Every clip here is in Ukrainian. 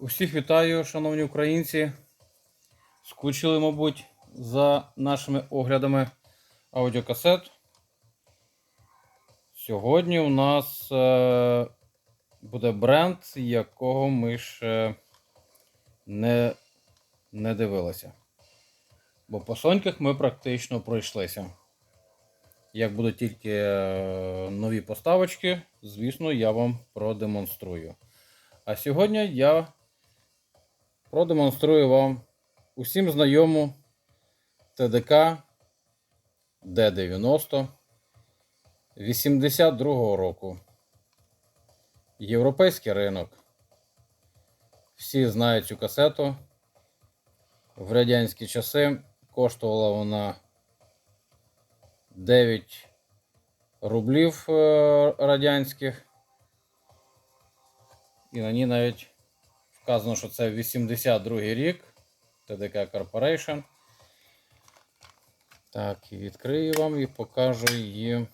Усіх вітаю, шановні українці. Скучили, мабуть, за нашими оглядами аудіокасет. Сьогодні у нас е, буде бренд, якого ми ще не, не дивилися. Бо по соньках ми практично пройшлися. Як будуть тільки е, нові поставочки, звісно, я вам продемонструю. А сьогодні я продемонструю вам усім знайому ТДК Д90 82-го року. Європейський ринок. Всі знають цю касету. В радянські часи коштувала вона 9 рублів е, радянських. І на ній навіть вказано, що це 82 рік ТДК Corporation. Так, і відкрию вам і покажу її.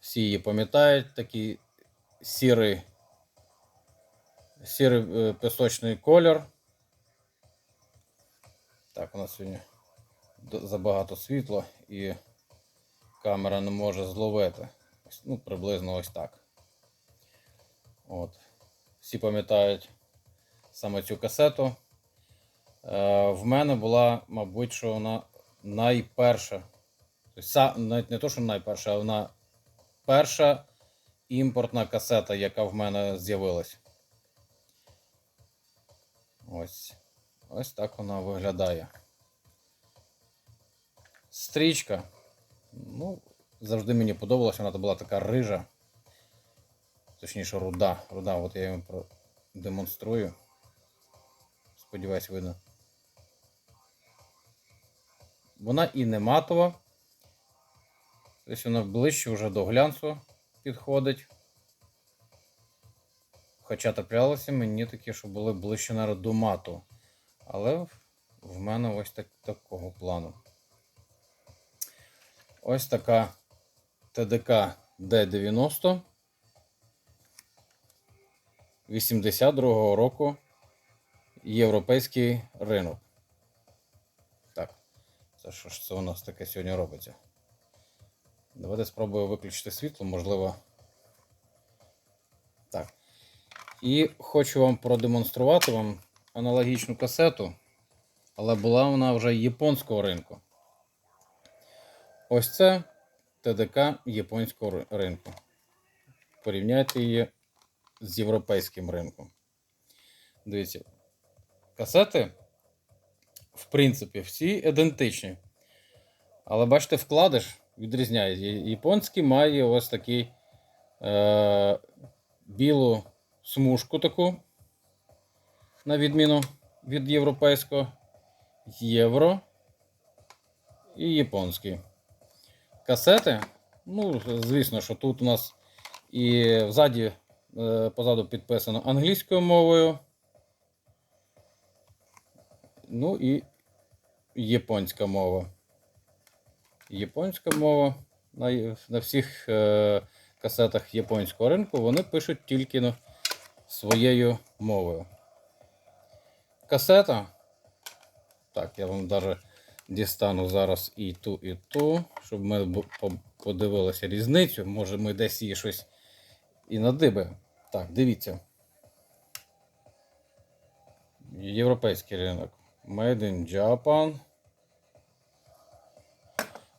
Всі її пам'ятають, такий сірий, сірий е, пісочний колір. Так, у нас сьогодні забагато світла і камера не може зловити. Ну, приблизно ось так. От. Всі пам'ятають саме цю касету. Е, в мене була, мабуть, що вона найперша. Тобто, навіть не то, що найперша, а вона перша імпортна касета, яка в мене з'явилась. Ось. Ось так вона виглядає. Стрічка. Ну, завжди мені подобалася, вона була така рижа. Точніше, руда. Руда, от я їм продемонструю. Сподіваюсь, видно. Вона і не матова. Тобто вона ближче вже до глянцу підходить. Хоча траплялося мені такі, що були ближче навіть до мату. Але в- мене ось так, такого плану. Ось така ТДК Д90 82-го року європейський ринок. Так, це що ж це у нас таке сьогодні робиться? Давайте спробую виключити світло, можливо. Так. І хочу вам продемонструвати вам аналогічну касету, але була вона вже японського ринку. Ось це ТДК японського ринку. Порівняйте її з європейським ринком. Дивіться, касети, в принципі, всі ідентичні. Але бачите, вкладиш відрізняється. Японський має ось такий е, білу смужку таку, на відміну від європейського, євро і японський. Касети, ну, звісно, що тут у нас і взаді, позаду підписано англійською мовою. Ну і японська мова. Японська мова на, на всіх е, касетах японського ринку вони пишуть тільки ну, своєю мовою. Касета. Так, я вам навіть дістану зараз і ту, і ту, щоб ми подивилися різницю. Може ми десь її щось і надибаємо. Так, дивіться. Європейський ринок. Made in Japan.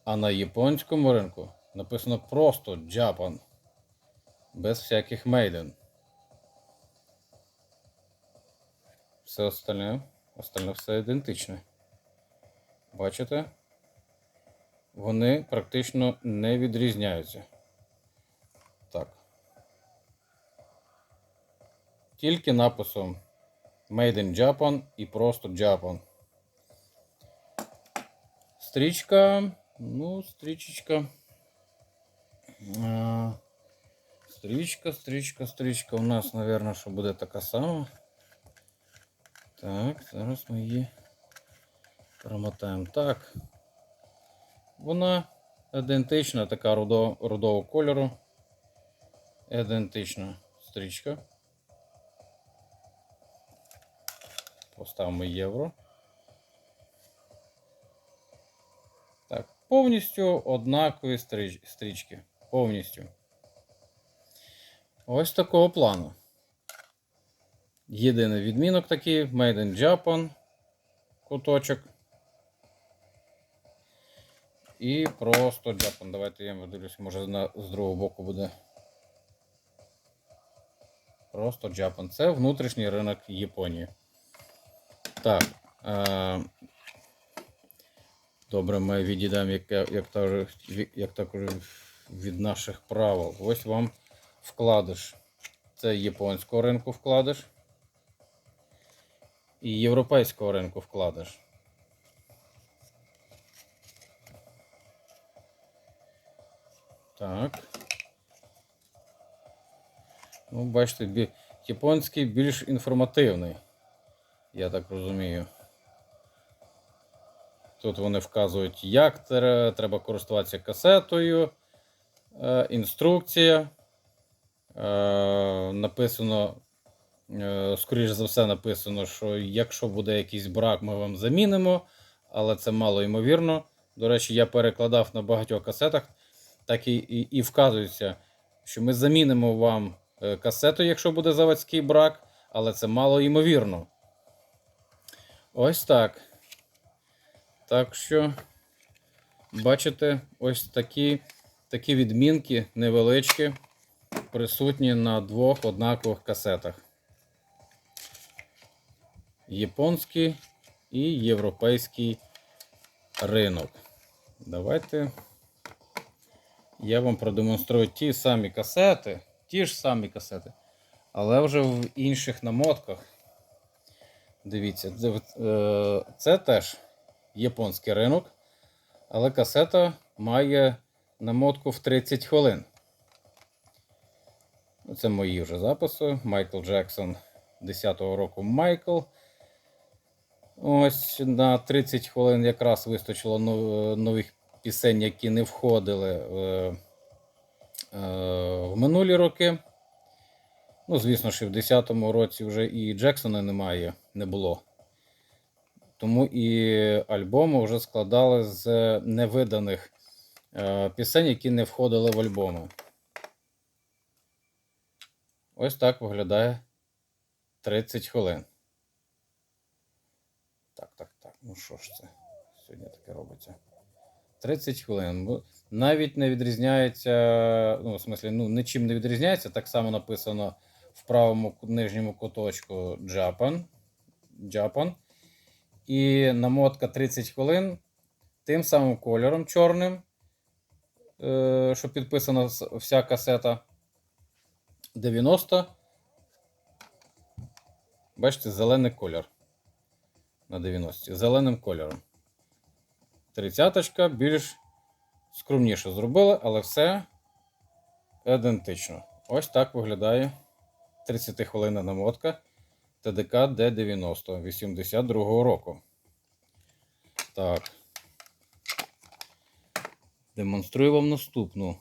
А на японському ринку написано просто Japan. Без всяких Maiden. Все остальне, остальне все ідентичне. Бачите? Вони практично не відрізняються. Тільки написом Made in Japan і просто Japan. Стрічка. Ну, стрічечка. Стрічка, стрічка, стрічка. У нас, мабуть, що буде така сама. Так, зараз ми її промотаємо. Так. Вона ідентична, така рудо, рудого кольору. Ідентична стрічка. Поставимо євро. Так, повністю однакові стріч- стрічки. Повністю. Ось такого плану. Єдиний відмінок такий Made in Japan. Куточок. І просто Japan. Давайте я подивлюсь, може на, з другого боку буде. Просто Japan. Це внутрішній ринок Японії. Так. Е, добре, ми відійдемо, як, як, як також від наших правил. Ось вам вкладиш. Це японського ринку вкладиш. І європейського ринку вкладиш. Так. Ну, бачите, японський більш інформативний. Я так розумію. Тут вони вказують, як треба користуватися касетою, е, інструкція. Е, написано, е, скоріш за все, написано, що якщо буде якийсь брак, ми вам замінимо, але це мало ймовірно. До речі, я перекладав на багатьох касетах, так і, і, і вказується, що ми замінимо вам касету, якщо буде заводський брак, але це мало ймовірно. Ось так. Так що, бачите, ось такі, такі відмінки невеличкі, присутні на двох однакових касетах. Японський і європейський ринок. Давайте я вам продемонструю ті самі касети, ті ж самі касети, але вже в інших намотках. Дивіться, це, е, теж японський ринок, але касета має намотку в 30 хвилин. Ну, Це мої вже записи. Майкл Джексон 10-го року Майкл. Ось на 30 хвилин якраз вистачило нових пісень, які не входили е, е, в минулі роки. Ну, звісно, що в 10-му році вже і Джексона немає, не було. Тому і альбоми вже складали з невиданих е, пісень, які не входили в альбоми. Ось так виглядає 30 хвилин. Так, так, так. Ну що ж це? Сьогодні таке робиться. 30 хвилин. Навіть не відрізняється, ну, в смислі, ну, нічим не відрізняється. Так само написано в правому нижньому куточку Japan. Japan. І намотка 30 хвилин тим самим кольором чорним, е, що підписана вся касета 90. Бачите, зелений колір на 90. Зеленим кольором. Тридцяточка більш скромніше зробили, але все ідентично. Ось так виглядає 30 хвилинна намотка ТДК Д90 82-го року. Так. Демонструю вам наступну.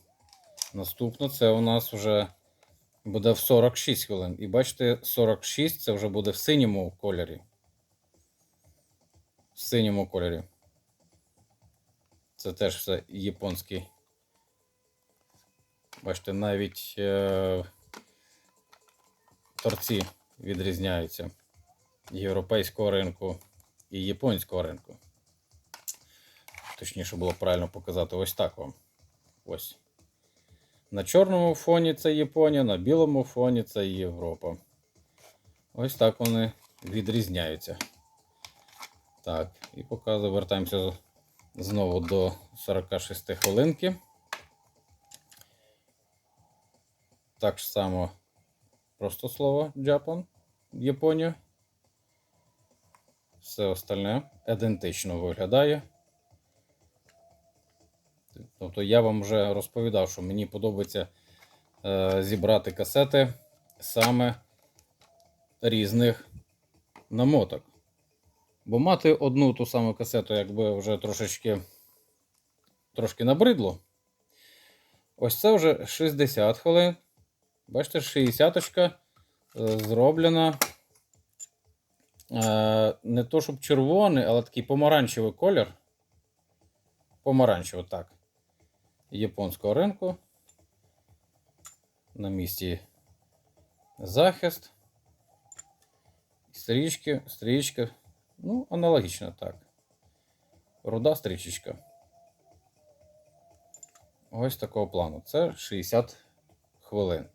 Наступна це у нас вже буде в 46 хвилин. І бачите, 46 це вже буде в синьому кольорі. В синьому кольорі. Це теж все японський. Бачите, навіть е, торці відрізняються європейського ринку і японського ринку. Точніше було правильно показати ось так вам. Ось. На чорному фоні це Японія, на білому фоні це Європа. Ось так вони відрізняються. Так, і показую, вертаємося знову до 46 хвилинки. Так само просто слово Japan, Японія. Все остальне ідентично виглядає. Тобто я вам вже розповідав, що мені подобається е, зібрати касети саме різних намоток. Бо мати одну ту саму касету, якби вже трошечки трошки набридло. Ось це вже 60 хвилин. Бачите, 60 зроблена е, не то, щоб червоний, але такий помаранчевий колір. Помаранчевий, так. Японського ринку. На місці захист. Стрічки, стрічка. Ну, аналогічно так. Руда стрічечка. Ось такого плану. Це 60 хвилин.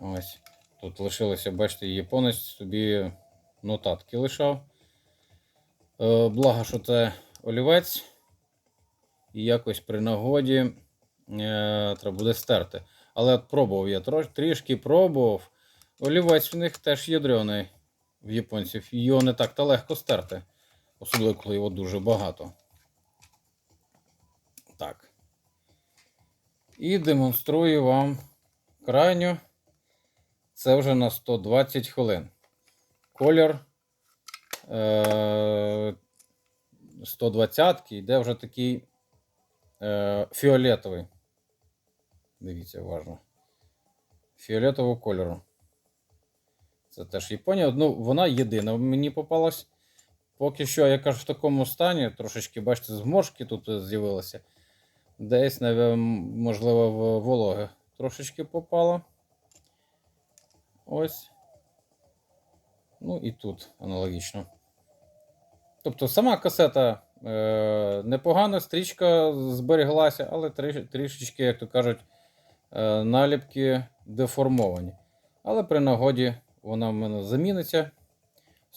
Ось. Тут лишилося, бачите, японець собі нотатки лишав. Е, благо, що це олівець. І якось при нагоді е, треба буде стерти. Але от пробував я трішки пробував. Олівець в них теж ядрений в японців. Його не так то легко стерти. Особливо, коли його дуже багато. Так. І демонструю вам крайню. Це вже на 120 хвилин. Колір е, 120 йде вже такий е, фіолетовий. Дивіться, уважно. Фіолетового кольору. Це теж Японія. Ну, вона єдина мені попалась. Поки що, я кажу, в такому стані, трошечки, бачите, зморшки тут з'явилися. Десь, можливо, в вологи трошечки попало. Ось. Ну і тут аналогічно. Тобто сама касета е, непогана, стрічка збереглася, але трі- трішечки, як то кажуть, е, наліпки деформовані. Але при нагоді вона в мене заміниться.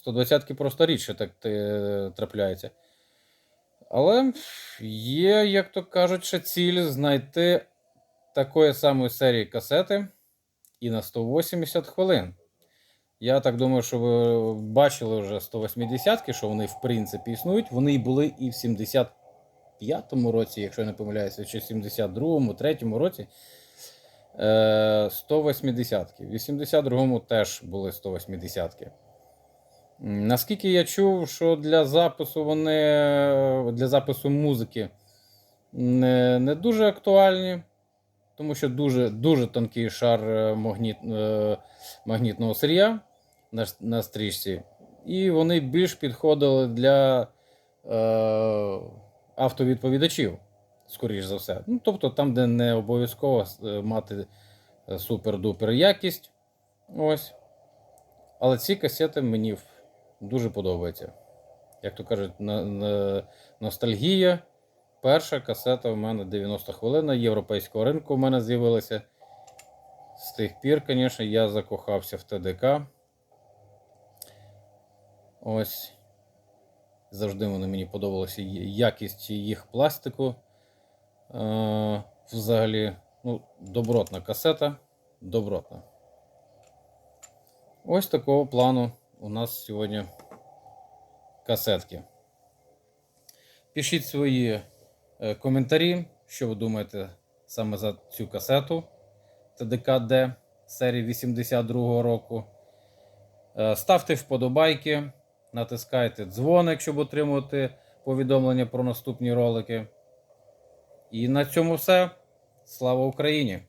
120-ки просто рідше так е, трапляється. Але є, як то кажуть, ще ціль знайти такої самої серії касети і на 180 хвилин. Я так думаю, що ви бачили вже 180-ки, що вони в принципі існують. Вони були і в 75-му році, якщо я не помиляюся, чи в 72-му, 3-му році. Е, 180-ки. В 82-му теж були 180-ки. Наскільки я чув, що для запису вони для запису музики не, не дуже актуальні, тому що дуже, дуже тонкий шар е, магніт, е, магнітного сир'я на, на стрічці, і вони більш підходили для е, автовідповідачів, скоріш за все. Ну, тобто там, де не обов'язково е, мати супер-дупер якість. Ось. Але ці касети мені дуже подобаються. Як то кажуть, на, на, ностальгія. Перша касета в мене 90 хвилин європейського ринку в мене з'явилася. З тих пір, звісно, я закохався в ТДК. Ось. Завжди вони мені подобалася якість їх пластику. Е, взагалі, ну, добротна касета. Добротна. Ось такого плану у нас сьогодні касетки. Пишіть свої коментарі, що ви думаєте саме за цю касету ТДК-Д серії 82 року. Е, Ставте вподобайки, натискайте дзвоник, щоб отримувати повідомлення про наступні ролики. І на цьому все. Слава Україні!